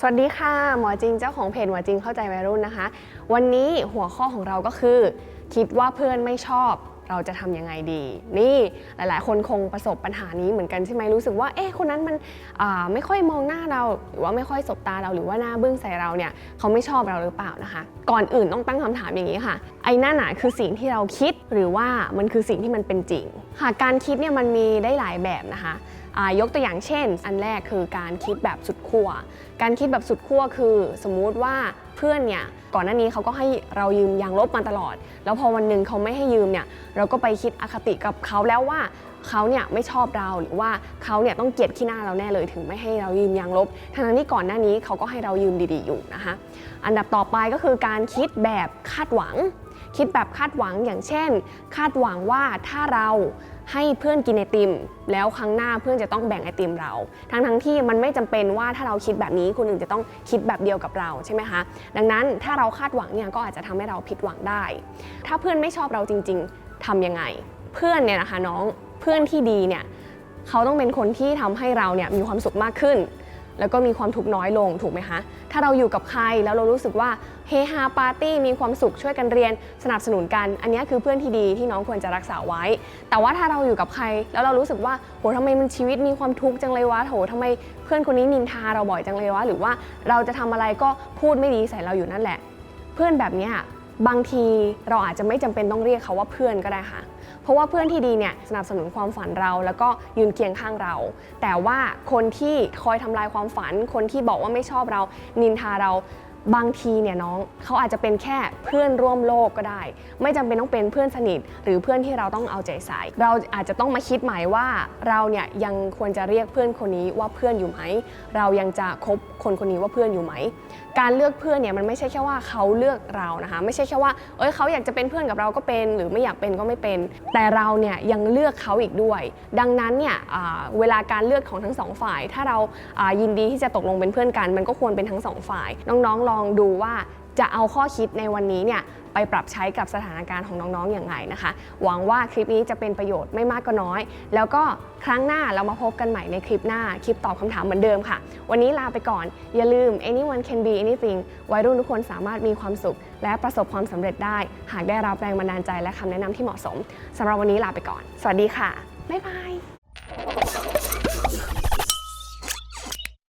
สวัสดีค่ะ หมอจริงเจ้าของเพจหมอจริงเข้าใจวัยรุ่นนะคะ วันนี้หัวข้อของเราก็คือ คิดว่าเพื่อนไม่ชอบเราจะทำยังไงดี นี่หลาย ๆ คนคงประสบปัญหานี้เหมือนกันใช่ไหมรู้สึกว่า เอ๊ะคนนั้นมันไม่ค่อยมองหน้าเรา หรือว่าไม่ค่อยสบตาเราหรือว่าหน้าบึ้งใส่เราเนี่ยเขาไม่ชอบเราหรือเปล่านะคะ ก่อนอื่นต้องตั้งคำถามอย่างนี้ค่ะ ไอ้นั่นน่ะคือสิ่งที่เราคิดหรือว่ามันคือสิ่งที่มันเป็นจริงค่ะการคิดเนี่ยมันมีได้หลายแบบนะคะ ยกตัวอย่างเช่น อันแรกคือการคิดแบบสุดขั้วการคิดแบบสุดขั้วคือสมมุติว่าเพื่อนเนี่ยก่อนหน้านี้เขาก็ให้เรายืมยางลบมาตลอด แล้วพอวันหนึ่งเขาไม่ให้ยืมเนี่ยเราก็ไปคิดอคติกับเขาแล้วว่าเขาเนี่ยไม่ชอบเราหรือว่าเขาเนี่ยต้องเกลียดขี้หน้าเราแน่เลยถึงไม่ให้เรายืมยางลบทั้งๆที่ก่อนหน้านี้เขาก็ให้เรายืมดีๆอยู่นะคะ อันดับต่อไปก็คือการคิดแบบคาดหวัง คิดแบบคาดหวังอย่างเช่น คาดหวังว่าถ้าเราให้เพื่อนกินไอติม แล้วครั้งหน้าเพื่อนจะต้องแบ่งไอติมเรา ทั้งทั้งที่มันไม่จำเป็นว่าถ้าเราคิดแบบนี้คนอื่นจะต้องคิดแบบเดียวกับเราใช่ไหมคะ ดังนั้นถ้าเราคาดหวังเนี่ยก็อาจจะทำให้เราผิดหวังได้ ถ้าเพื่อนไม่ชอบเราจริง ๆทำยังไง เพื่อนเนี่ยนะคะน้องเพื่อนที่ดีเนี่ยเขาต้องเป็นคนที่ทำให้เราเนี่ยมีความสุขมากขึ้น แล้วก็มีความทุกข์น้อยลงถูกไหมคะ ถ้าเราอยู่กับใครแล้วเรารู้สึกว่าเฮฮาปาร์ตี้มีความสุขช่วยกันเรียนสนับสนุนกัน อันนี้คือเพื่อนที่ดีที่น้องควรจะรักษาไว้ แต่ว่าถ้าเราอยู่กับใครแล้วเรารู้สึกว่าโหทำไมมันชีวิตมีความทุกข์จังเลยวะโหทำไมเพื่อนคนนี้นินทาเราบ่อยจังเลยวะหรือว่าเราจะทำอะไรก็พูดไม่ดีใส่เราอยู่นั่นแหละ เพื่อนแบบนี้บางทีเราอาจจะไม่จำเป็นต้องเรียกเขาว่าเพื่อนก็ได้ค่ะ เพราะว่าเพื่อนที่ดีเนี่ยสนับสนุนความฝันเรา แล้วก็ยืนเคียงข้างเรา แต่ว่าคนที่คอยทำลายความฝัน คนที่บอกว่าไม่ชอบเรา นินทาเรา บางทีเนี่ยน้องเขาอาจจะเป็นแค่เพื่อนร่วมโลกก็ได้ ไม่จำเป็นต้องเป็นเพื่อนสนิท หรือเพื่อนที่เราต้องเอาใจใส่เราอาจจะต้องมาคิดใหม่ว่าเราเนี่ยยังควรจะเรียกเพื่อนคนนี้ว่าเพื่อนอยู่ไหม เรายังจะคบคนคนนี้ว่าเพื่อนอยู่ไหม การเลือกเพื่อนเนี่ยมันไม่ใช่แค่ว่าเขาเลือกเรานะคะไม่ใช่แค่ว่าเอ้ยเขาอยากจะเป็นเพื่อนกับเราก็เป็น หรือไม่อยากเป็นก็ไม่เป็น แต่เราเนี่ยยังเลือกเขาอีกด้วย ดังนั้นเนี่ยเวลาการเลือกของทั้งสองฝ่าย ถ้าเรายินดีที่จะตกลงเป็นเพื่อนกัน มันก็ควรเป็นทั้งสองฝ่าย น้องๆลองดูว่าจะเอาข้อคิดในวันนี้เนี่ยไปปรับใช้กับสถานการณ์ของน้องๆ อย่างไรนะคะ หวังว่าคลิปนี้จะเป็นประโยชน์ไม่มากก็น้อย แล้วก็ครั้งหน้าเรามาพบกันใหม่ในคลิปหน้า คลิปตอบคำถามเหมือนเดิมค่ะ วันนี้ลาไปก่อน อย่าลืม anyone can be anything วัยรุ่นทุกคนสามารถมีความสุข และประสบความสำเร็จได้ หากได้รับแรงบันดาลใจและคำแนะนำที่เหมาะสมสำหรับวันนี้ลาไปก่อน สวัสดีค่ะ บ๊ายบาย